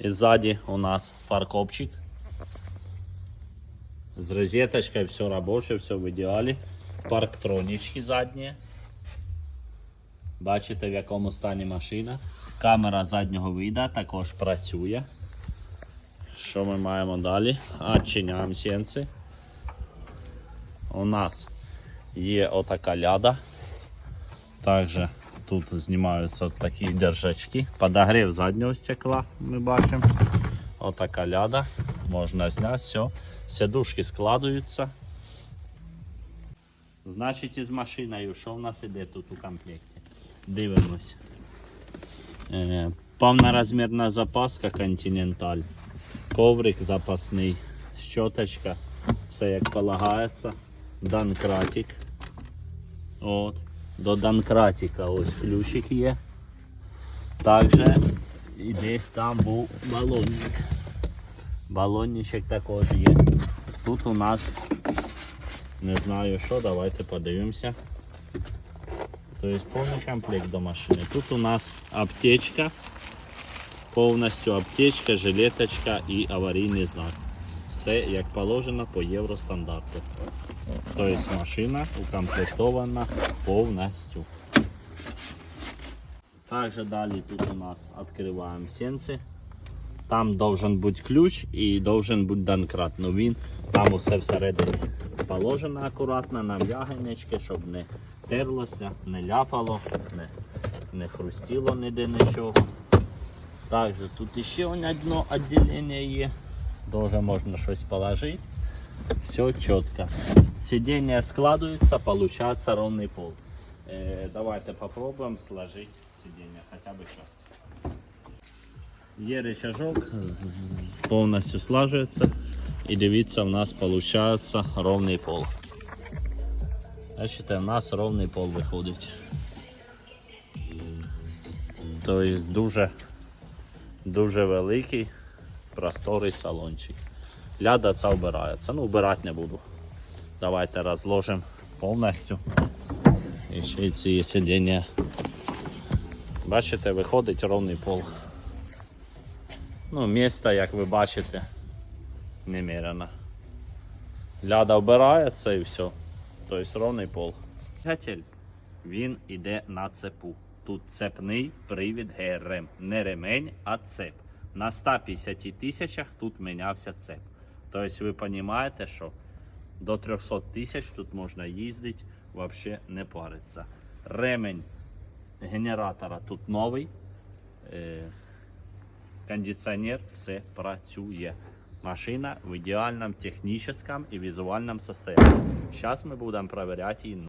І ззаді у нас фаркопчик. З розеточкой все робоче, все в ідеалі. Парктронічки задні. Бачите, в якому стані машина. Камера заднього вида також працює. Що ми маємо далі? Відчиняємо сенси. У нас є отака ляда. Також тут знімаються такі держачки. Подогрів заднього стекла ми бачимо. Отака ляда. Можна зняти все. Сідушки складуються. Значить, із машиною, що в нас іде тут у комплекті? Дивимось. Е, повнорозмірна запаска Continental. Коврик запасний, щоточка, все як полагається. Данкратик. От. До Данкратика ось ключик є. Також і десь там був балонник. Балонничок також є. Тут у нас не знаю що, давайте подивимося. Тобто повний комплект до машини. Тут у нас аптечка, повністю аптечка, жилеточка і аварійний знак. Все як положено по євростандарту. Тобто машина укомплектована повністю. Также далі тут у нас відкриваємо сенси. Там должен бути ключ і должен бути данкрат. Ну він там усе всередині положено акуратно на м'ягенечки, щоб не терлося, не ляпало, не, не хрустіло ніде нічого. Також тут ще одне відділення є. Дуже можна щось положити. Все чітко. Сидіння складується, получается ровний пол. Е, давайте попробуємо сложити сидіння хоча б часть. Є рычажок, з- повністю слажується. І дивіться, в нас виходить ровний пол. Бачите, в нас ровний пол виходить. Тобто дуже, дуже великий, просторий салончик. Ляда це вбирається. Ну, вбирати не буду. Давайте розложимо повністю. І ще й ці сидіння. Бачите, виходить ровний пол. Ну, місто, як ви бачите, немерено. Ляда вбирається і все. Тобто ровний пол. Двигатель, він іде на цепу. Тут цепний привід ГРМ. Не ремень, а цеп. На 150 тисячах тут мінявся цеп. Тобто ви розумієте, що до 300 тисяч тут можна їздити, взагалі не париться. Ремень генератора тут новий. Е, кондиціонер все працює. Машина в ідеальному технічному і візуальному стані. Зараз ми будемо перевіряти її.